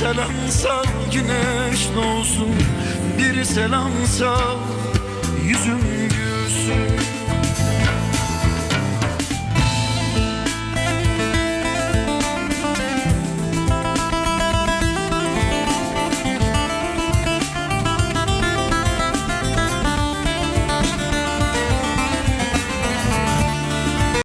selam sal güneş doğsun Bir selam sal yüzüm